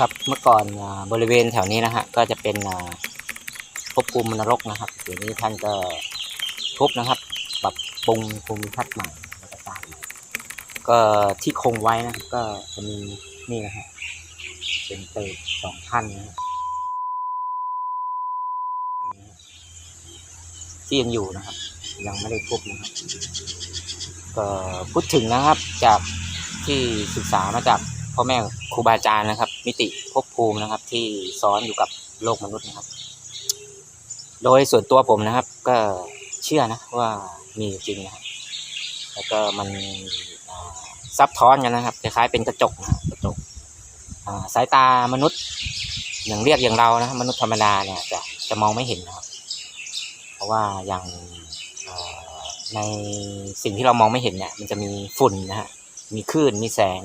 ครับเมื่อก่อนบริเวณแถวนี้นะฮะก็จะเป็นภพภูมินรกนะครับเดี๋ยวนี้ท่านก็ทุบนะครับปรับปรุงภูมิทัศน์ใหม่แล้วก็สร้างก็ที่คงไว้นะครับก็จะมีนี่นะฮะเป็นเตจสองขั้นนะฮะที่ยังอยู่นะครับ ยังไม่ได้ทุบนะครับก็พูดถึงนะครับจากที่ศึกษามาจากพ่อแม่ครูบาอาจารย์นะครับ มิติภพภูมินะครับ ที่ซ้อนอยู่กับโลกมนุษย์นะครับ โดยส่วนตัวผมนะครับ ก็เชื่อนะว่ามีจริงนะครับแล้วก็มันซับซ้อนกันนะครับคล้ายๆเป็นกระจกนะกระจกสายตามนุษย์ อย่างเรียกอย่างเรานะมนุษย์ธรรมดาเนี่ยจะจะมองไม่เห็นนะครับ เพราะว่าอย่างในสิ่งที่เรามองไม่เห็นเนี่ย มันจะมีฝุ่นนะฮะมีคลื่นมีแสง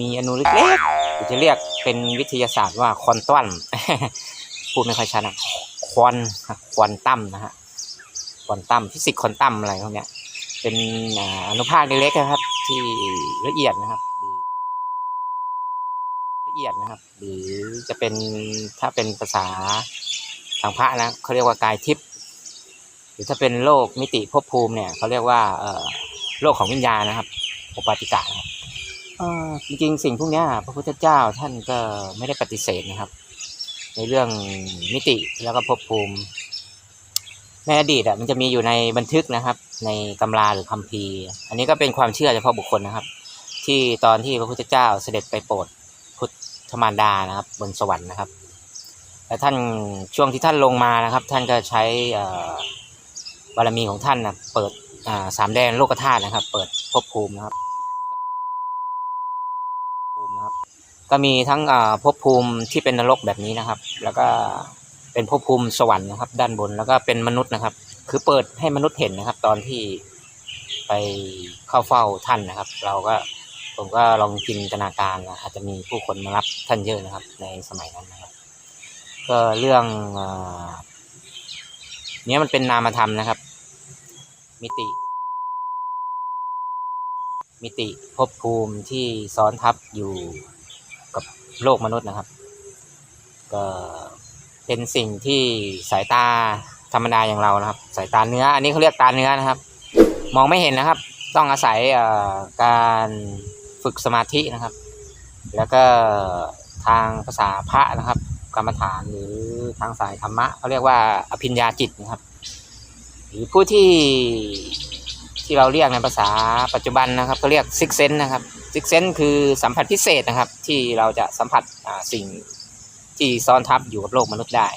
มีอนุเล็ก จะเรียกเป็นวิทยาศาสตร์ว่าคอนตัมพูดไม่ค่อยชัดนะควอนควอนตัมนะฮะควอนตัมฟิสิกส์ควอนตัมอะไรพวกเนี้ย เป็นอนุภาคเล็กๆนะครับ ที่ละเอียดนะครับละเอียดนะครับ หรือจะเป็นถ้าเป็นภาษาทางพระนะเขาเรียกว่ากายทิพย์หรือถ้าเป็นโลกมิติภพภูมิเนี่ยเขาเรียกว่าโลกของวิญญาณนะครับโอปาติกะนะครับ จริงๆ สิ่งพวกนี้พระพุทธเจ้าท่านก็ไม่ได้ปฏิเสธนะครับ ในเรื่องมิติแล้วก็ภพภูมิในอดีตอะมันจะมีอยู่ในบันทึกนะครับ ในตำราหรือคัมภีร์ อันนี้ก็เป็นความเชื่อเฉพาะบุคคลนะครับ ที่ตอนที่พระพุทธเจ้าเสด็จไปโปรดพุทธมารดานะครับ บนสวรรค์นะครับและท่านช่วงที่ท่านลงมานะครับ ท่านก็ใช้บารมีของท่านนะเปิดสามแดนโลกธาตุนะครับ เปิดภพภูมินะครับภูมินะครับ ก็มีทั้งภพภูมิที่เป็นนรกแบบนี้นะครับ แล้วก็เป็นภพภูมิสวรรค์นะครับ ด้านบนแล้วก็เป็นมนุษย์นะครับ คือเปิดให้มนุษย์เห็นนะครับ ตอนที่ไปเข้าเฝ้าท่านนะครับ เราก็ผมก็ลองจินตนาการนะอาจจะมีผู้คนมารับท่านเยอะนะครับ ในสมัยนั้นนะครับ ก็เรื่องอ่าเนี้ยมันเป็นนามธรรมนะครับ มิติ มิติภพภูมิที่ซ้อนทับอยู่ กับโลกมนุษย์นะครับ ก็เป็นสิ่งที่สายตาธรรมดาอย่างเรานะครับ สายตาเนื้อ อันนี้เขาเรียกตาเนื้อนะครับ มองไม่เห็นนะครับ ต้องอาศัยการฝึกสมาธินะครับ แล้วก็ทางภาษาพระนะครับ กรรมฐานหรือทางสายธรรมะเขาเรียกว่าอภิญญาจิตนะครับ หรือผู้ที่ที่เราเรียกในภาษาปัจจุบันนะครับก็เรียกซิกเซนนะครับ ซิกเซนคือสัมผัสพิเศษนะครับ ที่เราจะสัมผัสสิ่งที่ซ้อนทับอยู่กับโลกมนุษย์ได้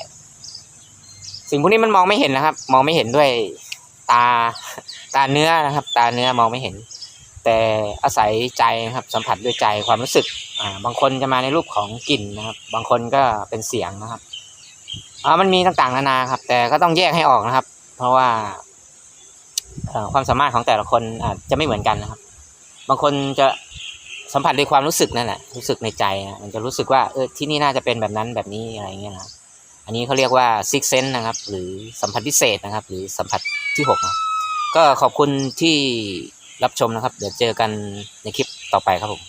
สิ่งพวกนี้มันมองไม่เห็นนะครับ มองไม่เห็นด้วยตาตาเนื้อนะครับ ตาเนื้อมองไม่เห็น แต่อาศัยใจนะครับ สัมผัสด้วยใจความรู้สึกอ่าบางคนจะมาในรูปของกลิ่นนะครับ บางคนก็เป็นเสียงนะครับอ่ามันมีต่างๆนานาครับ แต่ก็ต้องแยกให้ออกนะครับ เพราะว่าความสามารถของแต่ละคนอาจจะไม่เหมือนกันนะครับ บางคนจะสัมผัสด้วยความรู้สึกนั่นแหละรู้สึกในใจนะมันจะรู้สึกว่าเออที่นี่น่าจะเป็นแบบนั้นแบบนี้อะไรเงี้ยนะครับอันนี้เขาเรียกว่าซิกเซนนะครับ หรือสัมผัสพิเศษนะครับ หรือสัมผัสที่หกนะครับก็ขอบคุณที่รับชมนะครับ เดี๋ยวเจอกันในคลิปต่อไปครับผม